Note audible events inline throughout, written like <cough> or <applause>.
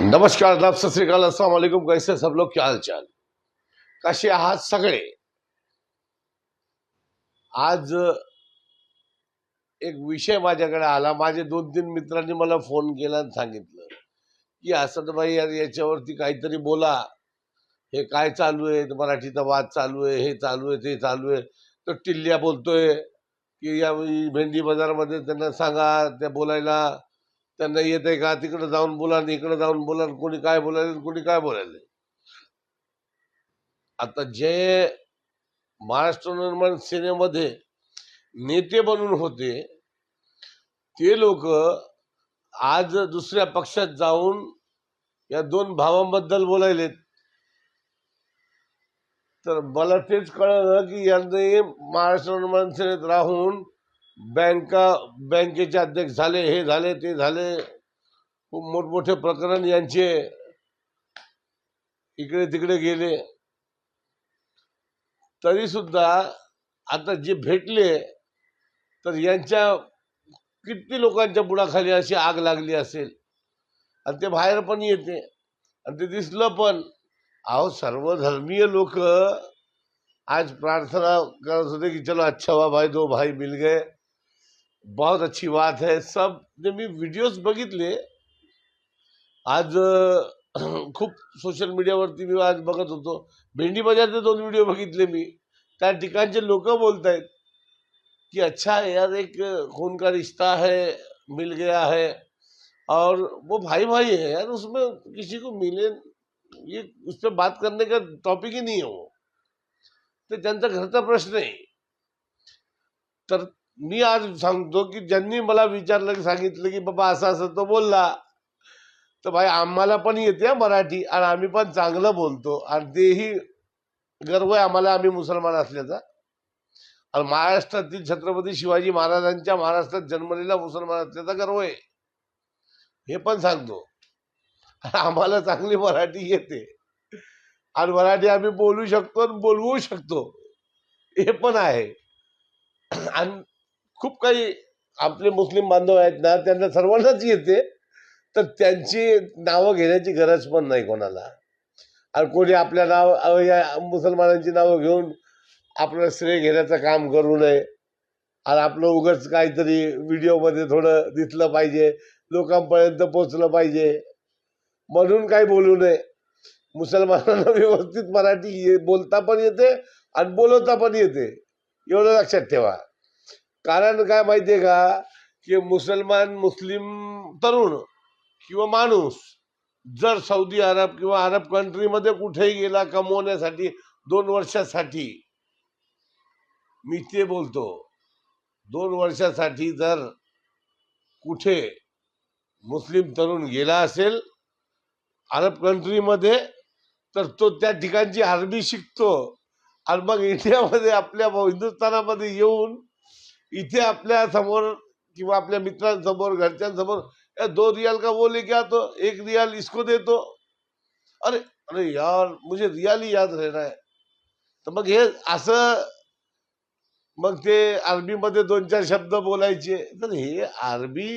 नमस्कार दाब सत श्रीकाल असलम वालेकुम कैसे सब लोग? क्या हालचाल? कसे आहात सगळे? आज एक विषय माझ्याकडे आला. माझे दोन तीन मित्रांनी मला फोन केला आणि सांगितलं की असं भाई यार याच्यावरती काहीतरी बोला. हे काय चालू आहे? मराठीचा वाद चालू आहे हे चालू आहे ते चालू आहे. तर टिल्ल्या बोलतोय की या भेंडी बाजारमध्ये त्यांना सांगा त्या बोलायला त्यांना येत आहे का? तिकडे जाऊन बोला इकडे जाऊन बोला कोणी काय बोलायले कोणी काय बोलायले आता जे महाराष्ट्र निर्माण सेनेमध्ये नेते बनून होते ते लोक आज दुसऱ्या पक्षात जाऊन या दोन भावांबद्दल बोलायलेत. तर मला तेच कळलं की यांनी महाराष्ट्र निर्माण सेनेत राहून बँका बँकेचे अध्यक्ष झाले हे झाले ते झाले. खूप मोठमोठे प्रकरण यांचे इकडे तिकडे गेले. तरी सुद्धा आता जे भेटले तर यांच्या किती लोकांच्या बुडाखाली अशी आग लागली असेल? आणि ते बाहेर पण येते. आणि ते दिसलं पण. अहो सर्वधर्मीय लोक आज प्रार्थना करत होते की चलो अच्छा हुआ भाई दो भाई मिल गए. बहुत अच्छी बात है। सब जे मी व्हिडिओज बघितले आज खूप सोशल मीडियावरती मी आज बघत होतो। भेंडी बाजारचे दोन व्हिडिओ बघितले मी। त्या ठिकाणचे लोक बोलत आहेत कि अच्छा है यार एक खून का रिश्ता है मिल गया है। और वो भाई भाई है यार उसमें किसी को मिले ये उस पर बात करने का टॉपिक ही नहीं है वो। ते त्यांचा घरचा प्रश्न आहे तर मी आज सांगतो की ज्यांनी मला विचारलं की सांगितलं की बाबा असं असं तो बोलला तर भाई आम्हाला पण येते मराठी आणि आम्ही पण चांगलं बोलतो. आणि तेही गर्व आहे आम्हाला आम्ही मुसलमान असल्याचा. आणि महाराष्ट्रातील छत्रपती शिवाजी महाराजांच्या महाराष्ट्रात जन्मलेला मुसलमान असल्याचा गर्व आहे. हे पण सांगतो. आम्हाला चांगली मराठी येते. आणि मराठी आम्ही बोलू शकतो आणि बोलवू शकतो. हे पण आहे. आणि खूप काही आपले मुस्लिम बांधव आहेत ना त्यांना सर्वांनाच येते. तर त्यांची नावं घेण्याची गरज पण नाही कोणाला. आणि कोणी आपल्या नाव या मुसलमानांची नावं घेऊन आपलं श्रेय घेण्याचं काम करू नये. आणि आपलं उगच काहीतरी व्हिडिओमध्ये थोडं दिसलं पाहिजे. लोकांपर्यंत पोचलं पाहिजे. म्हणून काही बोलू नये. मुसलमानांना व्यवस्थित मराठी ये- बोलता पण येते आणि बोलवता पण येते. एवढं लक्षात ठेवा. कारण काय माहितीये का? की मुसलमान मुस्लिम तरुण किंवा माणूस जर सौदी अरब किंवा अरब कंट्रीमध्ये कुठेही गेला कमवण्यासाठी दोन वर्षासाठी मी ते बोलतो दोन वर्षासाठी जर कुठे मुस्लिम तरुण गेला असेल अरब कंट्रीमध्ये तर तो त्या ठिकाणची अरबी शिकतो. आणि मग इंडियामध्ये आपल्या हिंदुस्थानामध्ये येऊन इथे आपल्यासमोर किंवा आपल्या मित्रांसमोर घरच्यांसमोर दो रियाल का वो लेके आतो? एक रियाल इसको देतो. अरे अरे यार मुझे रियाल ही याद राहणार आहे तर मग हे असं मग ते अरबीमध्ये दोन चार शब्द बोलायचे. तर हे अरबी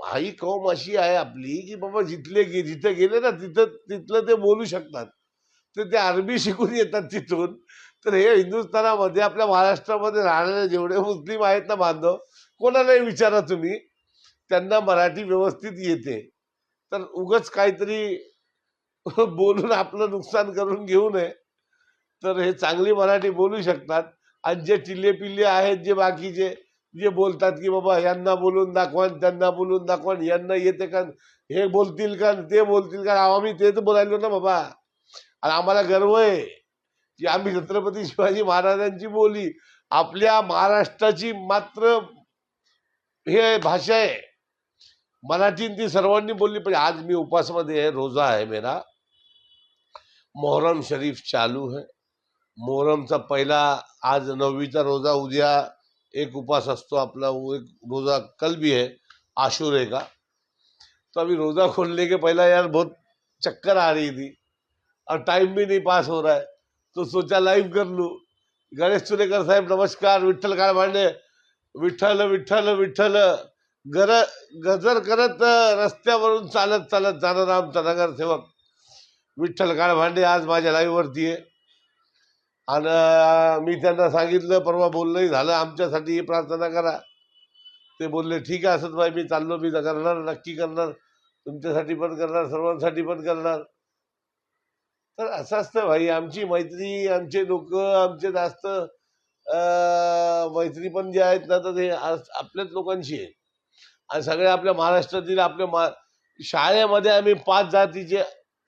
माई कौम अशी आहे आपली की बाबा जिथले गे जिथे गेले ना तिथं तिथलं ते बोलू शकतात. तर ते अरबी शिकून येतात तिथून. तर हे हिंदुस्थानामध्ये आपल्या महाराष्ट्रामध्ये राहणारे जेवढे मुस्लिम आहेत ना बांधव कोणालाही विचारा तुम्ही? त्यांना मराठी व्यवस्थित येते. तर उगच काहीतरी <laughs> बोलून आपलं नुकसान करून घेऊ नये. तर हे चांगली मराठी बोलू शकतात. आणि जे टिल्ले पिल्ले आहेत जे बाकीचे जे बोलतात की बाबा यांना बोलून दाखवा त्यांना बोलून दाखवा यांना येते का हे बोलतील का आणि ते बोलतील का आम्ही ते तर बोलायलो ना बाबा. आणि आम्हाला गर्व आहे. की आम्ही छत्रपती शिवाजी महाराजांची बोली आपल्या महाराष्ट्राची मात्र हे भाषा आहे. मराठी ती सर्वांनी बोलली पाहिजे. आज मी उपासमध्ये आहे रोजा आहे मेरा. मोहरम शरीफ चालू है. मोहरमचा पहिला आज नववीचा रोजा उद्या एक उपास असतो आपला एक रोजा कल भी है आशुरे का. तो अभी रोजा खोलने के पहला यार बहुत चक्कर आ रही थी. और टाइम भी नहीं पास हो रहा है. तो सोचा लाइव कर लू. गणेश चुरेकर साहेब नमस्कार विठ्ठल काय भांडे विठ्ठल विठ्ठल विठ्ठल. गर गजर करत रस्त्यावरून चालत चालत जाणार आमचा नगरसेवक. विठ्ठल काळभांडे आज माझ्या लाईव्हवरती आहे. आणि मी त्यांना सांगितलं परवा बोलणंही झालं आमच्यासाठी प्रार्थना करा. ते बोलले ठीक आहे असंच भाई मी चाललो मी करणार नक्की करणार. तुमच्यासाठी पण करणार सर्वांसाठी पण करणार. तर असं असतं भाई आमची मैत्री आमचे लोक आमचे जास्त मैत्री पण जे आहेत ना तर ते आज आपल्याच लोकांशी आहे आणि सगळे आपल्या महाराष्ट्रातील आपल्या मा शाळेमध्ये आम्ही पाच जातीचे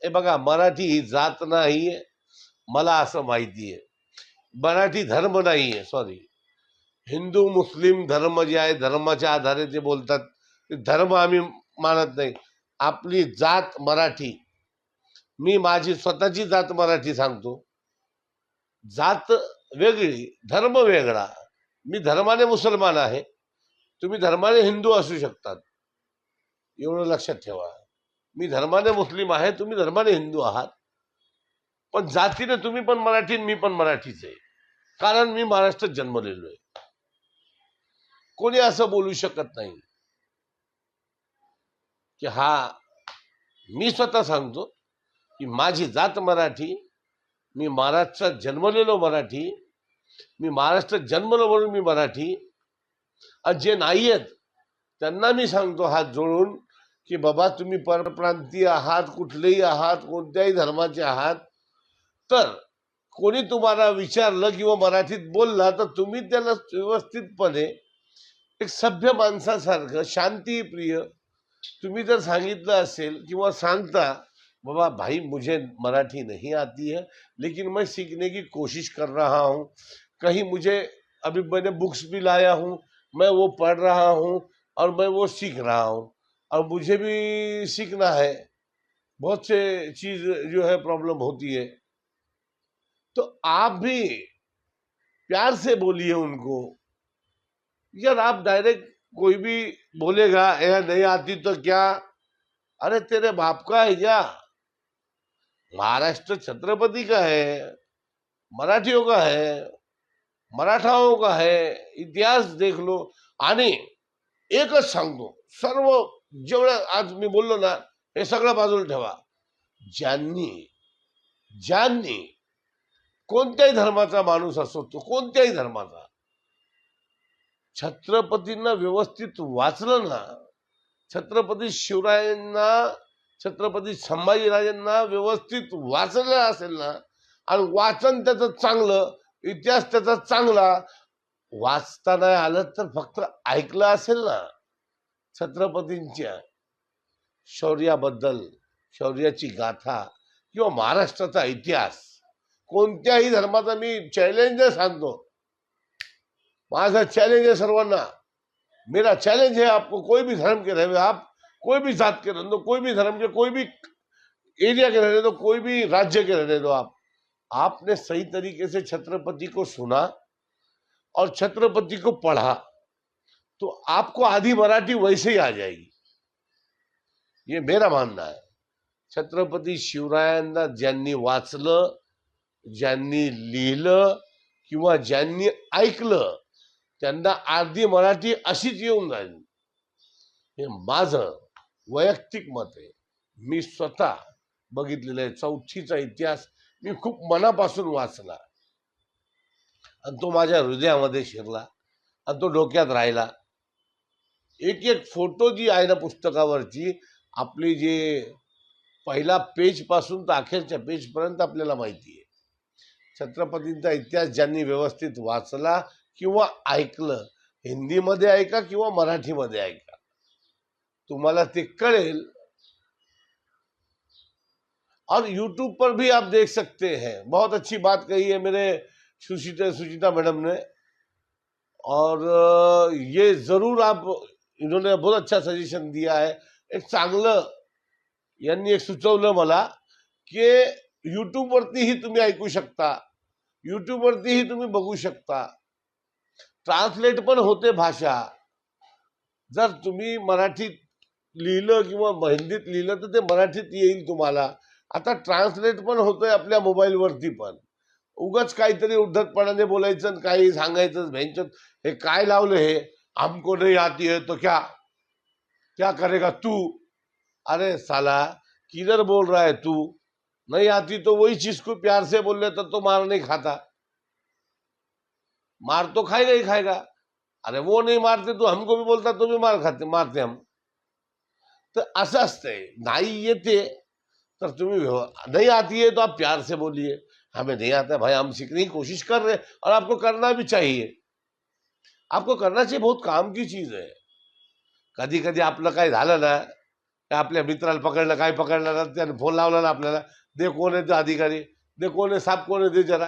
हे बघा मराठी ही जात नाही आहे मला असं माहिती आहे मराठी धर्म नाही आहे सॉरी हिंदू मुस्लिम धर्म जे आहे धर्माच्या आधारे ते बोलतात ते धर्म आम्ही मानत नाही. आपली जात मराठी. मी माझी स्वतःची जात मराठी सांगतो. जात वेगळी धर्म वेगळा. मी धर्माने मुसलमान आहे. तुम्ही धर्माने हिंदू असू शकतात. एवढं लक्षात ठेवा. मी धर्माने मुस्लिम आहे तुम्ही धर्माने हिंदू आहात. पण जातीने तुम्ही पण मराठी मी पण मराठीच आहे. कारण मी महाराष्ट्रात जन्मलेलो आहे. कोणी असं बोलू शकत नाही. की हा मी स्वतः सांगतो की माझी जात मराठी मी महाराष्ट्रात जन्मलेलो मराठी मी महाराष्ट्रात जन्मलो म्हणून मी मराठी आणि जे नाही आहेत त्यांना मी सांगतो हात जोडून की बाबा तुम्ही परप्रांतीय आहात कुठलेही आहात कोणत्याही धर्माचे आहात तर कोणी तुम्हाला विचारलं किंवा मराठीत बोलला तर तुम्ही त्याला व्यवस्थितपणे एक सभ्य माणसासारखं शांतीप्रिय तुम्ही जर सांगितलं असेल किंवा सांगता बाबा, भाई मुझे मराठी नहीं आती है, लेकिन मैं सीखने की कोशिश कर रहा हूँ। कहीं मुझे, अभी मैंने बुक्स भी लाया हूँ, मैं वो पढ़ रहा हूँ और मैं वो सीख रहा हूँ। और मुझे भी सीखना है। बहुत से चीज़ जो है प्रॉब्लम होती है। तो आप भी प्यार से बोलिए उनको। यार आप डायरेक्ट कोई भी बोलेगा यह नहीं आती तो क्या? अरे, तेरे बाप का है क्या? महाराष्ट्र छत्रपति का है? मराठियों का है? मराठाओं का है? इतिहास देख लो। आणि एकच सांगतो सर्व जेवढं आज मी बोललो ना हे सगळं बाजूला ठेवा. ज्यांनी ज्यांनी कोणत्याही धर्माचा माणूस असो तो कोणत्याही धर्माचा छत्रपतींना व्यवस्थित वाचलं ना छत्रपती शिवरायांना छत्रपती संभाजीराजांना व्यवस्थित वाचलं असेल ना आणि वाचन त्याचं चांगलं इतिहास त्याचा चांगला वाचता नाही आलं तर फक्त ऐकलं असेल ना छत्रपतींच्या शौर्याबद्दल शौर्याची गाथा किंवा महाराष्ट्राचा इतिहास कोणत्याही धर्माचा मी चॅलेंज सांगतो. माझा चैलेंज है सर्वांना. मेरा चैलेंज है आपको कोई भी धर्म के रहे आप कोई भी जात के रहने दो कोई भी धर्म के कोई भी एरिया के रहने दो कोई भी राज्य के रहने दो आप। आपने सही तरीके से छत्रपति को सुना और छत्रपति को पढ़ा तो आपको आधी मराठी वैसे ही आ जाएगी। ये मेरा मानना है। छत्रपती शिवरायांना ज्यांनी वाचलं ज्यांनी लिहिलं किंवा ज्यांनी ऐकलं त्यांना अर्धी मराठी अशीच येऊन जाईल. हे माझं वैयक्तिक मत आहे. मी स्वतः बघितलेलं आहे. चौथीचा इतिहास मी खूप मनापासून वाचला. आणि तो माझ्या हृदयामध्ये शिरला. आणि तो डोक्यात राहिला. एक एक फोटो जी आहे ना पुस्तकावरची आपली जे पहिला पेजपासून तर अखेरच्या पेजपर्यंत आपल्याला माहिती आहे. छत्रपतींचा इतिहास ज्यांनी व्यवस्थित वाचला किंवा ऐकलं हिंदीमध्ये ऐका किंवा मराठीमध्ये ऐका. तुम्हाला ते कळेल. और यूट्यूब पर भी आप देख सकते हैं। बहुत अच्छी बात कही है मेरे सुशीता सुचिता मैडम ने। और ये ज़रूर आप, इन्होंने बहुत अच्छा सजेशन दिया है। एक चांगलं, यांनी एक सुचवलं मला की यूट्यूबवरतीही तुम्ही ऐकू शकता. यूट्यूबवरतीही तुम्ही बघू शकता. ट्रान्सलेट पण होते भाषा. जर तुम्ही मराठीत लिहिलं किंवा हिंदीत लिहिलं तर ते मराठीत येईल तुम्हाला. आता ट्रान्सलेट पण होतंय आपल्या मोबाईलवरती पण. उगाच काहीतरी उद्धटपणाने बोलायचं आणि काही सांगायचं भेंचत हे काय लावलं हे? हमको नाही आती है तो क्या? क्या करेगा तू? अरे साला किधर बोल रहा है तू? नहीं आती तो वही चीज को प्यार से बोल तर तो मार नहीं खाता। मार तो खाएगा ही खाएगा। अरे वो नहीं मारते तो हमको भी बोलता तो भी मार खाते मारते हम। तर असं असतंय. नाही येते तर तुम्ही व्यव- नहीं आती है तो आप प्यार से बोलिए. हमें नहीं आता है भाई हम सीखने की कोशिश कर रहे हैं और आपको करना भी चाहिए। आपको करना चाहिए बहुत काम की चीज आहे कधी कधी आपलं काय झालं ना का आपल्या मित्राला पकडलं काय पकडलं ना त्याने फोन लावला ना आपल्याला दे कोण आहे तो अधिकारी? दे कोण आहे साप कोण आहे ते जरा.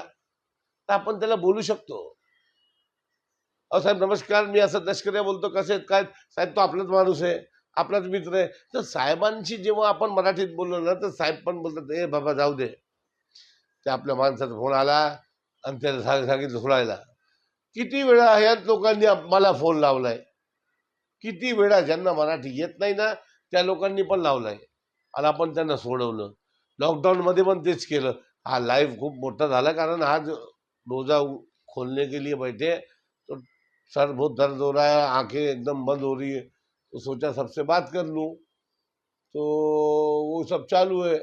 तर आपण त्याला बोलू शकतो. अहो साहेब नमस्कार मी असं लष्करी बोलतो कसे आहेत काय साहेब तो आपलाच माणूस आहे. आपलाच मित्र आहे. तर साहेबांशी जेव्हा आपण मराठीत बोललो ना तर साहेब पण बोलतात ए बाबा जाऊ दे. ते आपल्या माणसाचा फोन आला आणि त्याला सांग सांगितलं सोडायला किती वेळा ह्याच लोकांनी मला फोन लावलाय. किती वेळा ज्यांना मराठी येत नाही ना त्या लोकांनी पण लावलाय. आणि आपण त्यांना सोडवलं. लॉकडाऊनमध्ये पण तेच केलं. हा लाईफ खूप मोठा झाला कारण आज रोजा खोलने के लिए बैठे. तो सर बहुत दर्द हो रहा है आंखें एकदम बंद हो रही है. तो सोचा सबसे बात कर लूँ। तो वो सब चालू है।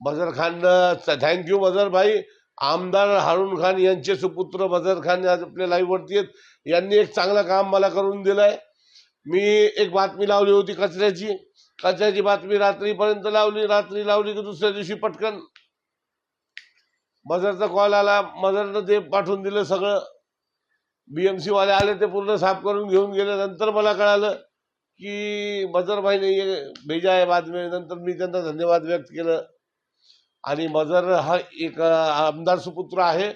मजर खान थँक्यू मजर भाई। आमदार हारून खान यांचे सुपुत्र मजर खान आज आपल्या लाईव्हवरती आहेत. यांनी एक चांगलं काम मला करून दिलंय. मी एक बातमी लावली होती कचऱ्याची. कचऱ्याची बातमी रात्रीपर्यंत लावली रात्री लावली की दुसऱ्या दिवशी पटकन. मजरचा कॉल आला मजरनं ते पाठवून दिलं सगळं. बीएमसीवाले आले ते पूर्ण साफ करून घेऊन गेले. नंतर मला कळालं की मजर भाईने ये भेजा आहे बाद नंतर मी त्यांना धन्यवाद व्यक्त केलं. आणि मजर हा एक आमदार सुपुत्र आहे.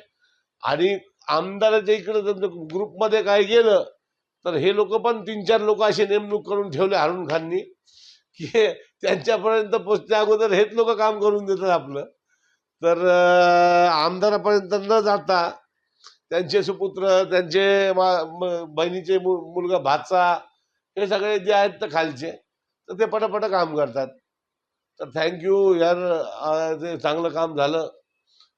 आणि आमदाराच्या इकडे ग्रुपमध्ये काय गेलं तर हे लोक पण तीन चार लोक असे नेमणूक करून ठेवले हारून खाननी की त्यांच्यापर्यंत पोचल्या अगोदर हेच लोक काम करून देतात आपलं. तर आमदारापर्यंत न जाता त्यांचे सुपुत्र त्यांचे मा- म- बहिणीचे मु- मुलगा भाचा हे सगळे जे आहेत तर खालचे. तर ते पटापट काम करतात. तर थँक्यू यार ते चांगलं काम झालं.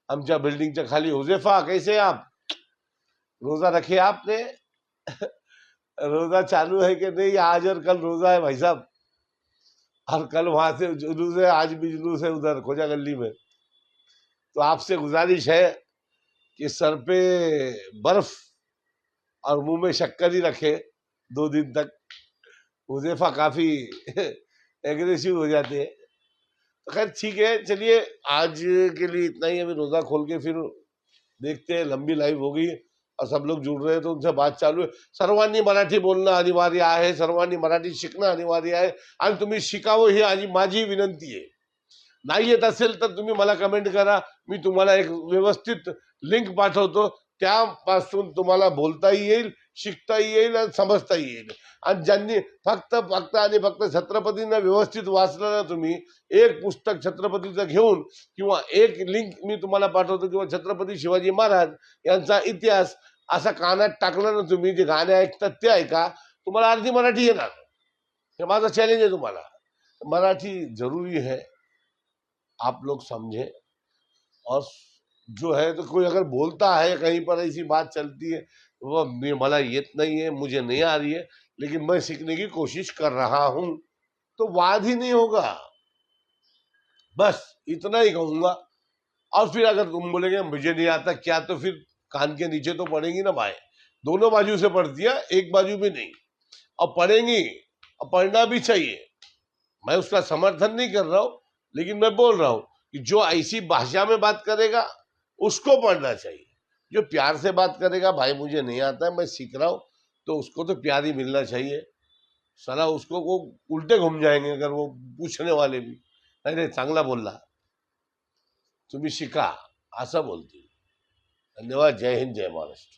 आमच्या बिल्डिंगच्या खाली. हुजेफा, कैसे आप? रोजा रखे आपने <laughs> रोजा चालू है कि नहीं? आज और कल रोजा है भाई साहब। और कल वहाँ से जुलूस है, आज भी जुलूस है उधर खोजा गली में। तो आपसे गुजारिश है कि सर पे बर्फ़ और मुँह में शक्कर ही रखे, दो दिन तक। हुजेफा काफी एग्रेसिव हो जाते हैं। तो खैर ठीक है चलिए आज के लिए इतना ही। अभी रोजा खोल के फिर देखते हैं लंबी लाइव हो गई और सब लोग जुड़ रहे हैं तो उनसे बात चालू आहे सर्वांनी मराठी बोलणं अनिवार्य आहे सर्वांनी मराठी शिकणं अनिवार्य आहे आणि तुम्ही शिकावं ही आज माझी विनंती आहे। नाही येत असेल तर तुम्ही मला कमेंट करा मी तुम्हाला एक व्यवस्थित लिंक पाठवतो त्यापासून तुम्हाला बोलताही येईल शिकताही येईल आणि समजताही येईल. आणि ज्यांनी फक्त फक्त आणि फक्त छत्रपतींना व्यवस्थित वाचलं ना तुम्ही एक पुस्तक छत्रपतीचं घेऊन किंवा एक लिंक मी तुम्हाला पाठवतो किंवा छत्रपती शिवाजी महाराज यांचा इतिहास असा कानात टाकलं ना तुम्ही जे गाणे ऐकतात ते ऐका तुम्हाला अर्धी मराठी येणार. हे माझं चॅलेंज आहे तुम्हाला. मराठी जरूरी है आप लोग समझे. और जो है तो कोई अगर बोलता है कहीं पर ऐसी बात चलती है वो मला येत नहीं है, मुझे नहीं आ रही है, लेकिन मैं सीखने की कोशिश कर रहा हूँ। तो वाद ही नहीं होगा। बस इतना ही कहूँगा। और फिर अगर तुम बोलेंगे, मुझे नहीं आता क्या? तो फिर कान के नीचे तो पड़ेंगी ना भाई दोनों बाजू से पड़ती है, एक बाजू भी नहीं। और पढ़ेंगी और पढ़ना भी चाहिए। मैं उसका समर्थन नहीं कर रहा हूँ, लेकिन मैं बोल रहा हूँ कि जो ऐसी भाषा में बात करेगा, उसको पढ़ना चाहिए। जो प्यार से बात करेगा भाई मुझे नहीं आता है मैं सीख रहा हूँ तो उसको तो प्यार ही मिलना चाहिए। सला उसको वो उल्टे घूम जाएंगे अगर वो पूछने वाले भी। अरे चांगला बोलला तुम्ही शिका असं बोलतील धन्यवाद जय हिंद जय महाराष्ट्र।